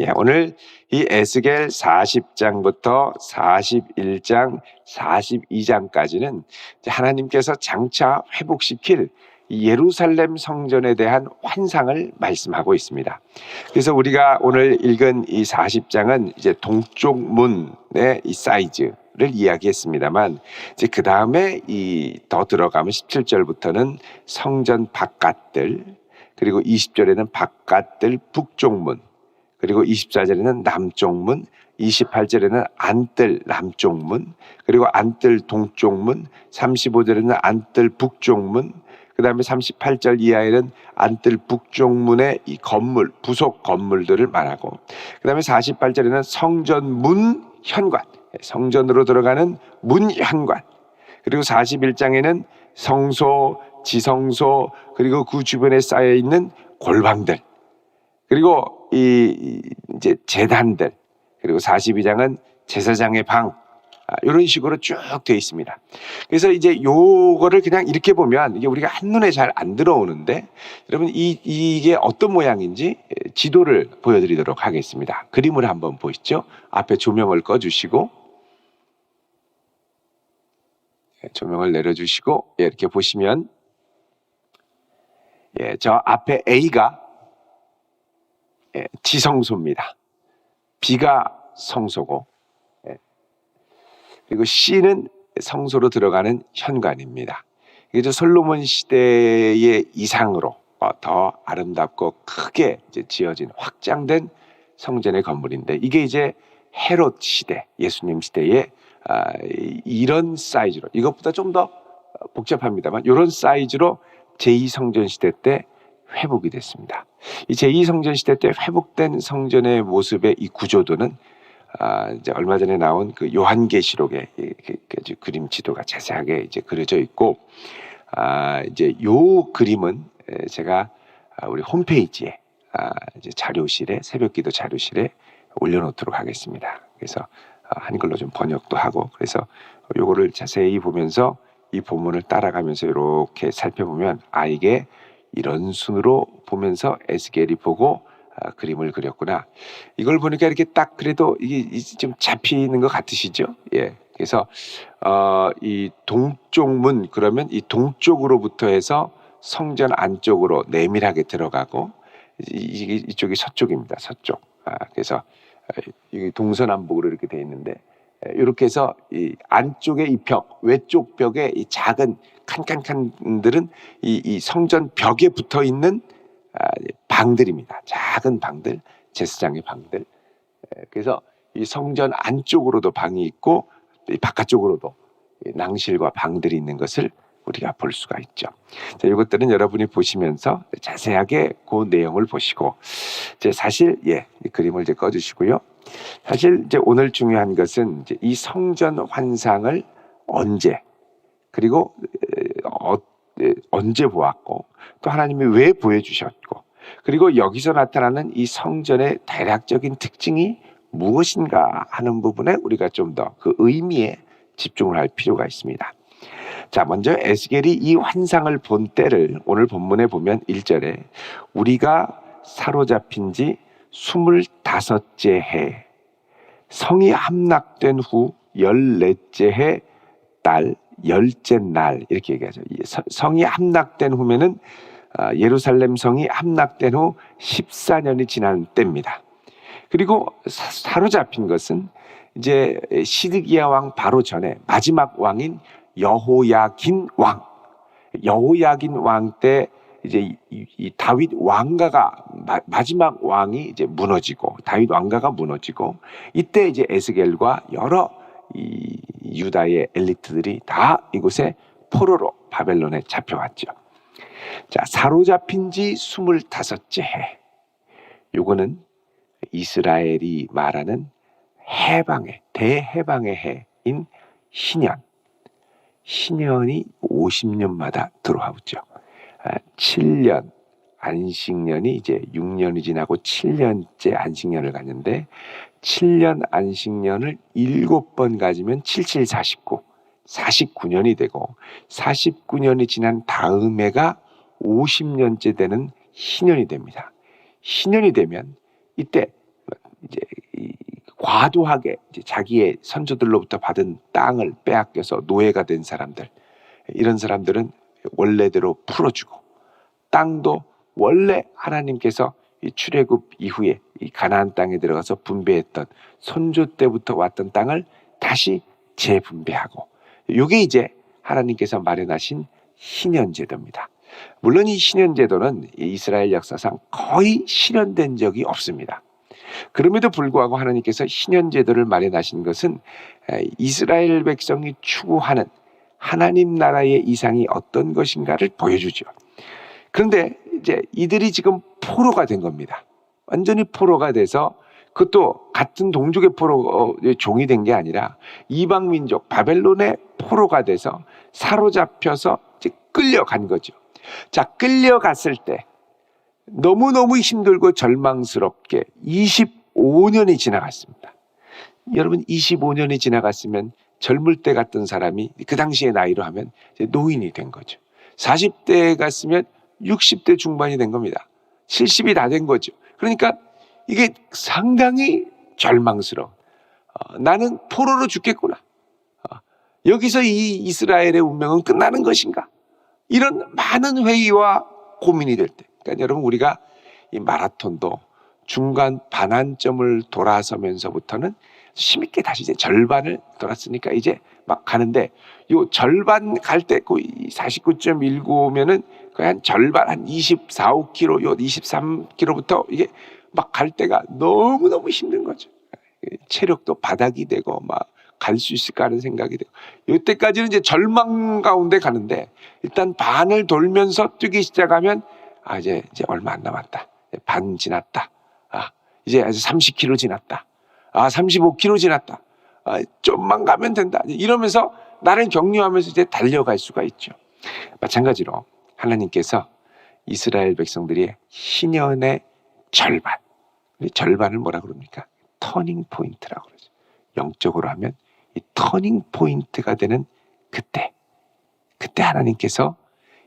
예, 오늘 이 에스겔 40장부터 41장, 42장까지는 하나님께서 장차 회복시킬 이 예루살렘 성전에 대한 환상을 말씀하고 있습니다. 그래서 우리가 오늘 읽은 이 40장은 이제 동쪽 문의 이 사이즈 를 이야기했습니다만 이제 그 다음에 이 더 들어가면 17절부터는 성전 바깥들 그리고 20절에는 바깥들 북쪽 문 그리고 24절에는 남쪽 문, 28절에는 안뜰 남쪽 문, 그리고 안뜰 동쪽 문, 35절에는 안뜰 북쪽 문, 그 다음에 38절 이하에는 안뜰 북쪽 문의 이 건물, 부속 건물들을 말하고, 그 다음에 48절에는 성전 문 현관, 성전으로 들어가는 문 현관, 그리고 41장에는 성소, 지성소, 그리고 그 주변에 쌓여 있는 골방들, 그리고 이 이제 재단들 그리고 42장은 제사장의 방 아, 이런 식으로 쭉 되어 있습니다. 그래서 이제 요거를 그냥 이렇게 보면 이게 우리가 한눈에 잘 안 들어오는데 여러분 이 이게 어떤 모양인지 지도를 보여드리도록 하겠습니다. 그림을 한번 보시죠. 앞에 조명을 꺼주시고 예, 조명을 내려주시고 예, 이렇게 보시면 예, 저 앞에 A가 예, 지성소입니다. B가 성소고 예, 그리고 C는 성소로 들어가는 현관입니다. 이제 솔로몬 시대의 이상으로 어, 더 아름답고 크게 지어진 확장된 성전의 건물인데 이게 이제 헤롯 시대, 예수님 시대에 아, 이- 이런 사이즈로 이것보다 좀 더 복잡합니다만 이런 사이즈로 제2성전 시대 때 회복이 됐습니다. 이 제2성전 시대 때 회복된 성전의 모습의 이 구조도는 아, 이제 얼마 전에 나온 그 이제 그림 지도가 자세하게 이제 그려져 있고 아, 이제 요 그림은 에, 제가 아, 우리 홈페이지에 아, 이제 자료실에 새벽기도 자료실에 올려놓도록 하겠습니다. 그래서 아, 한글로 좀 번역도 하고 그래서 요거를 자세히 보면서 이 본문을 따라가면서 이렇게 살펴보면 아 이게 이런 순으로 보면서 에스겔이 보고 아, 그림을 그렸구나. 이걸 보니까 이렇게 딱 그래도 이게 이- 좀 잡히는 것 같으시죠? 예. 그래서 어, 이 동쪽 문 그러면 이 동쪽으로부터 해서 성전 안쪽으로 내밀하게 들어가고 이, 이, 이쪽이 서쪽입니다. 서쪽. 아, 그래서 어, 이 동서남북으로 이렇게 돼 있는데 이렇게 해서 이 안쪽의 이 벽, 외쪽 벽의 이 작은 칸칸칸들은 이, 이 성전 벽에 붙어 있는 아, 방들입니다. 작은 방들, 제사장의 방들. 에, 그래서 이 성전 안쪽으로도 방이 있고 이 바깥쪽으로도 이 낭실과 방들이 있는 것을 우리가 볼 수가 있죠. 자, 이것들은 여러분이 보시면서 자세하게 그 내용을 보시고, 이제 사실 예, 이 그림을 이제 꺼주시고요. 사실 이제 오늘 중요한 것은 이제 이 성전 환상을 언제 그리고 에, 어, 에, 언제 보았고 또 하나님이 왜 보여주셨고 그리고 여기서 나타나는 이 성전의 대략적인 특징이 무엇인가 하는 부분에 우리가 좀 더 그 의미에 집중을 할 필요가 있습니다. 자, 먼저 에스겔이 이 환상을 본 때를 오늘 본문에 보면 1절에 우리가 사로잡힌 지 스물다섯째 해 성이 함락된 후 열넷째 해달 열째 날 이렇게 얘기하죠. 성이 함락된 후면은 아, 예루살렘 성이 함락된 후 14년이 지난 때입니다. 그리고 사- 사로잡힌 것은 이제 시드기야 왕 바로 전에 마지막 왕인 여호야긴 왕, 여호야긴 왕 때 이제 이, 다윗 왕가가 마, 마지막 왕이 이제 무너지고 다윗 왕가가 무너지고 이때 이제 에스겔과 여러 이 유다의 엘리트들이 다 이곳에 포로로 바벨론에 잡혀왔죠. 자, 사로잡힌 지 스물다섯째 해. 요거는 이스라엘이 말하는 해방의 대해방의 해인 신년. 신년이 50년마다 들어오죠. 아, 7년 안식년이 이제 6년이 지나고 7년째 안식년을 갖는데 7년 안식년을 7번 가지면 77, 49, 49년이 되고 49년이 지난 다음 해가 50년째 되는 신년이 됩니다. 신년이 되면 이때 이제 이 과도하게 이제 자기의 선조들로부터 받은 땅을 빼앗겨서 노예가 된 사람들 이런 사람들은 원래대로 풀어주고 땅도 원래 하나님께서 이 출애굽 이후에 이 가나안 땅에 들어가서 분배했던 선조 때부터 왔던 땅을 다시 재분배하고 이게 이제 하나님께서 마련하신 희년제도입니다. 물론 이 신현제도는 이 이스라엘 역사상 거의 실현된 적이 없습니다. 그럼에도 불구하고 하나님께서 신현제도를 마련하신 것은 에, 이스라엘 백성이 추구하는 하나님 나라의 이상이 어떤 것인가를 보여주죠. 그런데 이제 이들이 지금 포로가 된 겁니다. 완전히 포로가 돼서 그것도 같은 동족의 포로 어, 종이 된 게 아니라 이방 민족 바벨론의 포로가 돼서 사로잡혀서 끌려간 거죠. 자, 끌려갔을 때 너무너무 힘들고 절망스럽게 25년이 지나갔습니다. 여러분 25년이 지나갔으면 젊을 때 갔던 사람이 그 당시의 나이로 하면 노인이 된 거죠. 40대에 갔으면 60대 중반이 된 겁니다. 70이 다 된 거죠. 그러니까 이게 상당히 절망스러워. 어, 나는 포로로 죽겠구나. 어, 여기서 이 이스라엘의 운명은 끝나는 것인가? 이런 많은 회의와 고민이 될 때. 그러니까 여러분 우리가 이 마라톤도 중간 반환점을 돌아서면서부터는 힘있게 다시 이제 절반을 돌았으니까 이제 막 가는데 요 절반 갈때그 49.19면은 거의 한 절반 한 24, 5km, 요 23km부터 이게 막 갈 때가 너무 너무 힘든 거죠. 체력도 바닥이 되고 막 갈 수 있을까 하는 생각이 되고 이때까지는 이제 절망 가운데 가는데 일단 반을 돌면서 뛰기 시작하면 아 이제 이제 얼마 안 남았다. 반 지났다. 아 이제 아주 30km 지났다. 아 35km 지났다. 아, 좀만 가면 된다. 이러면서 나를 격려하면서 이제 달려갈 수가 있죠. 마찬가지로 하나님께서 이스라엘 백성들이 희년의 절반, 절반을 뭐라 그럽니까? 터닝 포인트라고 그러죠. 영적으로 하면 이 터닝 포인트가 되는 그때, 그때 하나님께서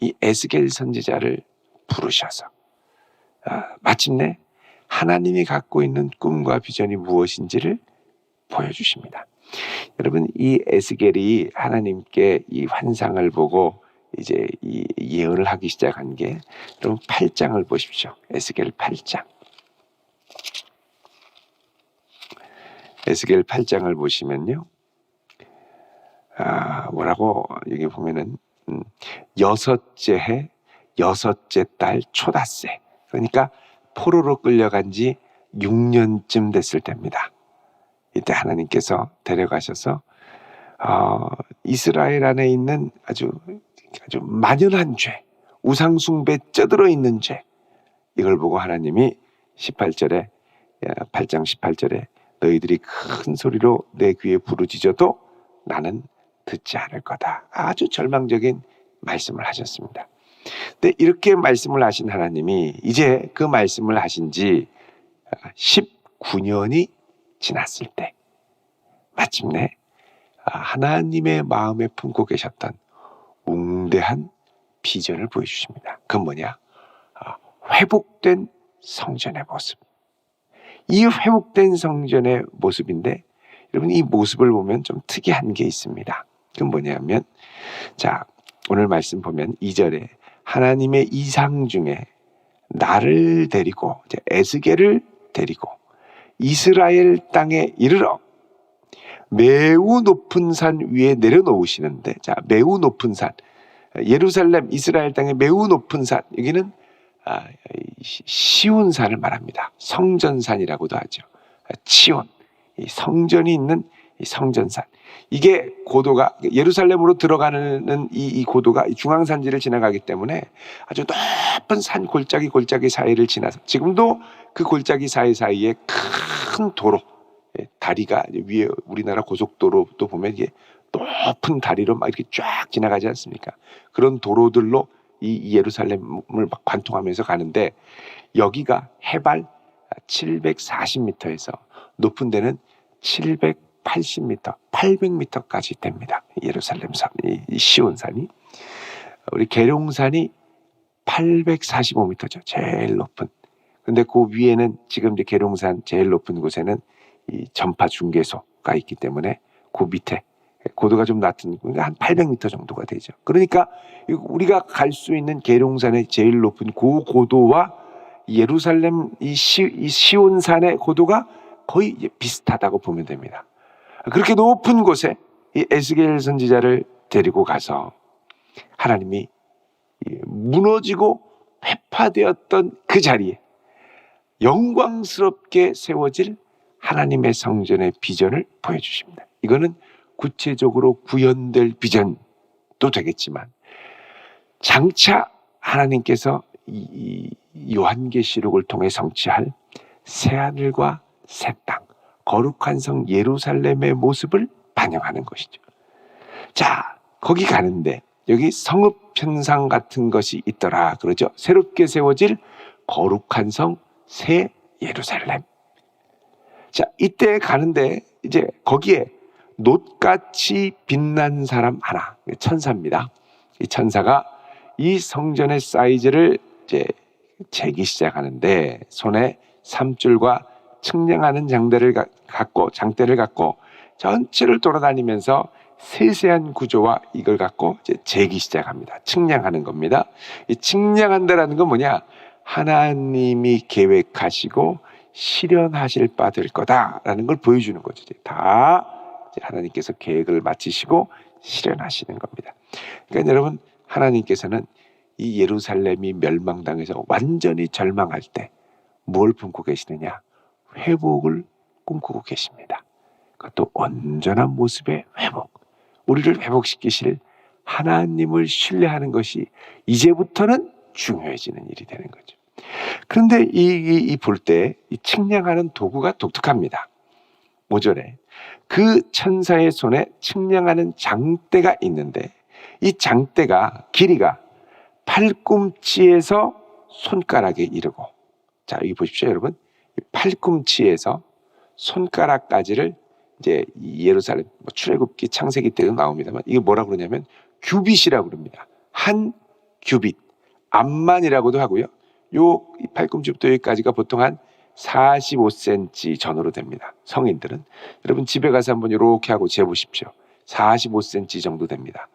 이 에스겔 선지자를 부르셔서 아, 마침내 하나님이 갖고 있는 꿈과 비전이 무엇인지를 보여주십니다. 여러분 이 에스겔이 하나님께 이 환상을 보고 이제 이 예언을 하기 시작한 게 여러분 8장을 보십시오. 에스겔 8장. 에스겔 8장을 보시면요. 아, 뭐라고 여기 보면은 음, 여섯째 해 여섯째 달 초다새 그러니까 포로로 끌려간 지 6년쯤 됐을 때입니다. 이때 하나님께서 데려가셔서 어, 이스라엘 안에 있는 아주 아주 만연한 죄, 우상 숭배 쩌들어 있는 죄 이걸 보고 하나님이 18절에 8장 18절에 너희들이 큰 소리로 내 귀에 부르짖어도 나는 듣지 않을 거다. 아주 절망적인 말씀을 하셨습니다. 근데 이렇게 말씀을 하신 하나님이 이제 그 말씀을 하신 지 19년이 지났을 때 마침내 하나님의 마음에 품고 계셨던 웅대한 비전을 보여주십니다. 그건 뭐냐? 아, 회복된 성전의 모습. 이 회복된 성전의 모습인데 여러분 이 모습을 보면 좀 특이한 게 있습니다. 그건 뭐냐면 자 오늘 말씀 보면 2절에 하나님의 이상 중에 나를 데리고 에스겔을 데리고 이스라엘 땅에 이르러 매우 높은 산 위에 내려놓으시는데 자 매우 높은 산 예루살렘 이스라엘 땅의 매우 높은 산 여기는 아, 시온 산을 말합니다. 성전산이라고도 하죠. 치온 이 성전이 있는 이 성전산 이게 고도가 예루살렘으로 들어가는 이, 이 고도가 이 중앙산지를 지나가기 때문에 아주 높은 산 골짜기 골짜기 사이를 지나서 지금도 그 골짜기 사이 사이에 큰 도로 예, 다리가 위에 우리나라 고속도로도 보면 이게 높은 다리로 막 이렇게 쫙 지나가지 않습니까? 그런 도로들로 이 예루살렘을 막 관통하면서 가는데 여기가 해발 740m에서 높은 데는 780m, 800m까지 됩니다. 예루살렘 산, 이 시온산이 우리 계룡산이 845m죠. 제일 높은 근데 그 위에는 지금 이제 계룡산 제일 높은 곳에는 이 전파 중계소가 있기 때문에 그 밑에 고도가 좀 낮은 그러니까 한 800m 정도가 되죠. 그러니까 이 우리가 갈 수 있는 계룡산의 제일 높은 그 고도와 예루살렘 이, 시, 이 시온산의 고도가 거의 비슷하다고 보면 됩니다. 그렇게 높은 곳에 이 에스겔 선지자를 데리고 가서 하나님이 이 무너지고 회파되었던 그 자리에 영광스럽게 세워질 하나님의 성전의 비전을 보여주십니다. 이거는 구체적으로 구현될 비전도 되겠지만 장차 하나님께서 이, 이 요한계시록을 통해 성취할 새 하늘과 새 땅, 거룩한 성 예루살렘의 모습을 반영하는 것이죠. 자, 거기 가는데 여기 성읍 현상 같은 것이 있더라 그러죠. 새롭게 세워질 거룩한 성 새 예루살렘. 자, 이때 가는데 이제 거기에 놋같이 빛난 사람 하나, 천사입니다. 이 천사가 이 성전의 사이즈를 이제 재기 시작하는데 손에 삼줄과 측량하는 장대를 가- 갖고 장대를 갖고 전체를 돌아다니면서 세세한 구조와 이걸 갖고 이제 재기 시작합니다. 측량하는 겁니다. 이 측량한다라는 건 뭐냐? 하나님이 계획하시고 실현하실 바 될 거다라는 걸 보여주는 거죠. 다 하나님께서 계획을 마치시고 실현하시는 겁니다. 그러니까 여러분 하나님께서는 이 예루살렘이 멸망당해서 완전히 절망할 때 뭘 품고 계시느냐? 회복을 꿈꾸고 계십니다. 그것도 온전한 모습의 회복. 우리를 회복시키실 하나님을 신뢰하는 것이 이제부터는 중요해지는 일이 되는 거죠. 그런데 이 볼 때이 측량하는 도구가 독특합니다. 5절에 그 천사의 손에 측량하는 장대가 있는데 이 장대가 길이가 팔꿈치에서 손가락에 이르고 자 여기 보십시오 여러분. 이 팔꿈치에서 손가락까지를 이제 이 예루살렘 뭐 출애굽기 창세기 때도 나옵니다만 이게 뭐라 그러냐면 규빗이라고 그럽니다. 한 규빗. 암만이라고도 하고요. 요이 팔꿈치부터 여기까지가 보통 한 45cm 전후로 됩니다. 성인들은 여러분 집에 가서 한번 이렇게 하고 재보십시오. 45cm 정도 됩니다.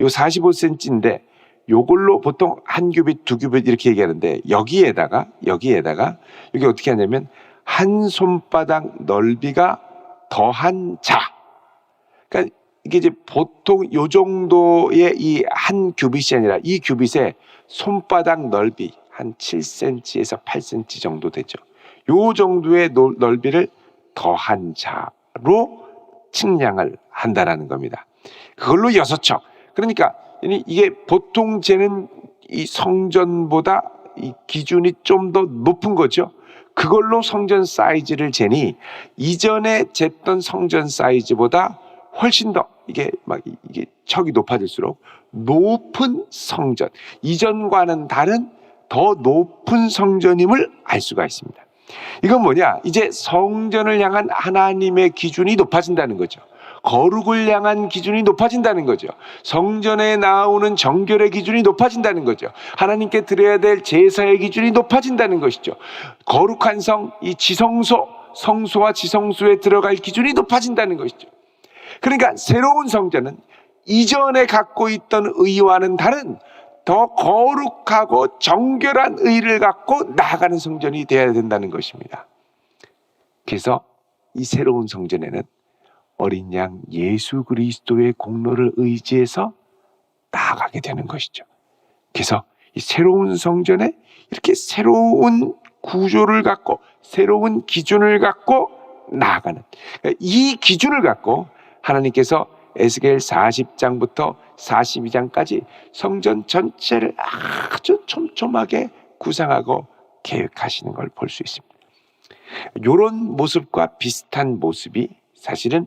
요 45cm인데 요걸로 보통 한 규빗, 두 규빗 이렇게 얘기하는데 여기에다가 여기에다가 여기 어떻게 하냐면 한 손바닥 넓이가 더한 자. 그러니까 이게 이제 보통 요 정도의 이 한 규빗이 아니라 이 규빗의 손바닥 넓이 한 7cm에서 8cm 정도 되죠. 요 정도의 노- 넓이를 더한 자로 측량을 한다라는 겁니다. 그걸로 여섯 척. 그러니까 이- 이게 보통 재는 이 성전보다 이 기준이 좀 더 높은 거죠. 그걸로 성전 사이즈를 재니 이전에 쟀던 성전 사이즈보다 훨씬 더 이게 막 이- 이게 척이 높아질수록 높은 성전 이전과는 다른 더 높은 성전임을 알 수가 있습니다. 이건 뭐냐? 이제 성전을 향한 하나님의 기준이 높아진다는 거죠. 거룩을 향한 기준이 높아진다는 거죠. 성전에 나오는 정결의 기준이 높아진다는 거죠. 하나님께 드려야 될 제사의 기준이 높아진다는 것이죠. 거룩한 성, 이 지성소, 성소와 지성소에 들어갈 기준이 높아진다는 것이죠. 그러니까 새로운 성전은 이전에 갖고 있던 의와는 다른 더 거룩하고 정결한 의를 갖고 나아가는 성전이 되어야 된다는 것입니다. 그래서 이 새로운 성전에는 어린 양 예수 그리스도의 공로를 의지해서 나아가게 되는 것이죠. 그래서 이 새로운 성전에 이렇게 새로운 구조를 갖고 새로운 기준을 갖고 나아가는 그러니까 이 기준을 갖고 하나님께서 에스겔 40장부터 42장까지 성전 전체를 아주 촘촘하게 구상하고 계획하시는 걸 볼 수 있습니다. 이런 모습과 비슷한 모습이 사실은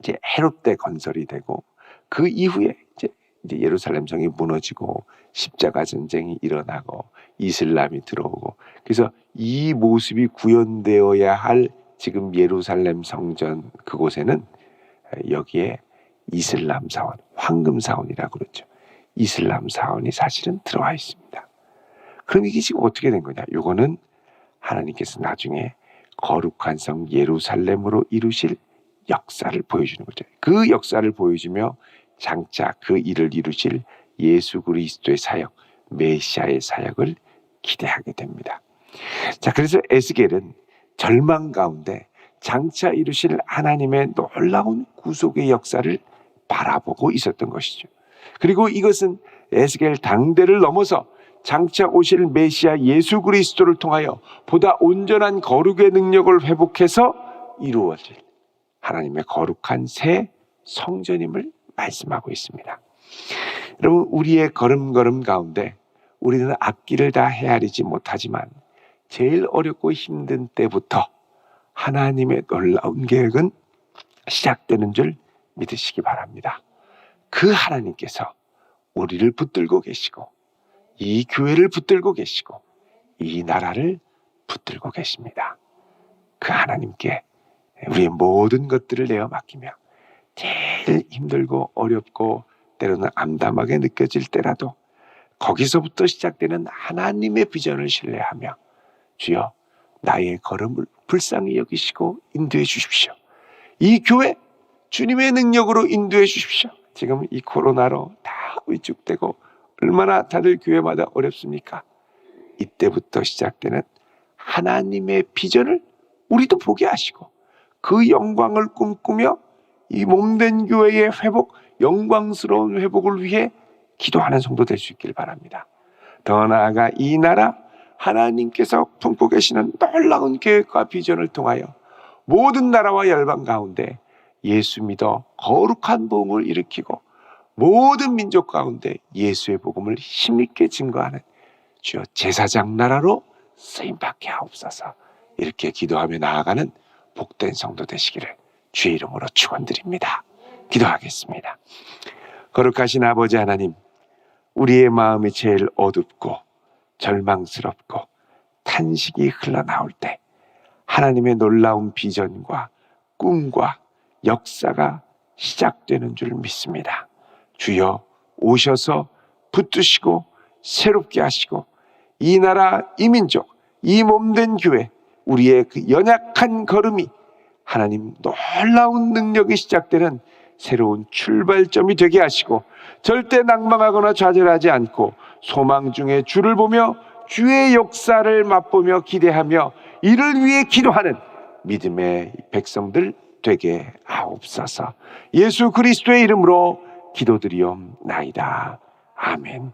이제 헤롯 때 건설이 되고 그 이후에 이제, 이제 예루살렘 성이 무너지고 십자가 전쟁이 일어나고 이슬람이 들어오고 그래서 이 모습이 구현되어야 할 지금 예루살렘 성전 그곳에는 여기에 이슬람 사원, 황금 사원이라고 그러죠. 이슬람 사원이 사실은 들어와 있습니다. 그럼 이게 지금 어떻게 된 거냐? 요거는 하나님께서 나중에 거룩한 성 예루살렘으로 이루실 역사를 보여주는 거죠. 그 역사를 보여주며 장차 그 일을 이루실 예수 그리스도의 사역, 메시아의 사역을 기대하게 됩니다. 자, 그래서 에스겔은 절망 가운데 장차 이루실 하나님의 놀라운 구속의 역사를 바라보고 있었던 것이죠. 그리고 이것은 에스겔 당대를 넘어서 장차 오실 메시아 예수 그리스도를 통하여 보다 온전한 거룩의 능력을 회복해서 이루어질 하나님의 거룩한 새 성전임을 말씀하고 있습니다. 여러분 우리의 걸음걸음 가운데 우리는 앞길을 다 헤아리지 못하지만 제일 어렵고 힘든 때부터 하나님의 놀라운 계획은 시작되는 줄 믿으시기 바랍니다. 그 하나님께서 우리를 붙들고 계시고 이 교회를 붙들고 계시고 이 나라를 붙들고 계십니다. 그 하나님께 우리의 모든 것들을 내어 맡기며 제일 힘들고 어렵고 때로는 암담하게 느껴질 때라도 거기서부터 시작되는 하나님의 비전을 신뢰하며 주여 나의 걸음을 불쌍히 여기시고 인도해 주십시오. 이 교회 주님의 능력으로 인도해 주십시오. 지금 이 코로나로 다 위축되고 얼마나 다들 교회마다 어렵습니까? 이때부터 시작되는 하나님의 비전을 우리도 보게 하시고 그 영광을 꿈꾸며 이 몸된 교회의 회복, 영광스러운 회복을 위해 기도하는 성도 될 수 있길 바랍니다. 더 나아가 이 나라 하나님께서 품고 계시는 놀라운 계획과 비전을 통하여 모든 나라와 열방 가운데 예수 믿어 거룩한 복음을 일으키고 모든 민족 가운데 예수의 복음을 힘있게 증거하는 주여 제사장 나라로 쓰임 받게 하옵소서. 이렇게 기도하며 나아가는 복된 성도 되시기를 주의 이름으로 축원드립니다. 기도하겠습니다. 거룩하신 아버지 하나님, 우리의 마음이 제일 어둡고 절망스럽고 탄식이 흘러나올 때 하나님의 놀라운 비전과 꿈과 역사가 시작되는 줄 믿습니다. 주여 오셔서 붙드시고 새롭게 하시고 이 나라 이 민족 이 몸된 교회 우리의 그 연약한 걸음이 하나님 놀라운 능력이 시작되는 새로운 출발점이 되게 하시고 절대 낭망하거나 좌절하지 않고 소망 중에 주를 보며 주의 역사를 맛보며 기대하며 이를 위해 기도하는 믿음의 백성들 되게 하옵소서. 예수 그리스도의 이름으로 기도드리옵나이다. 아멘.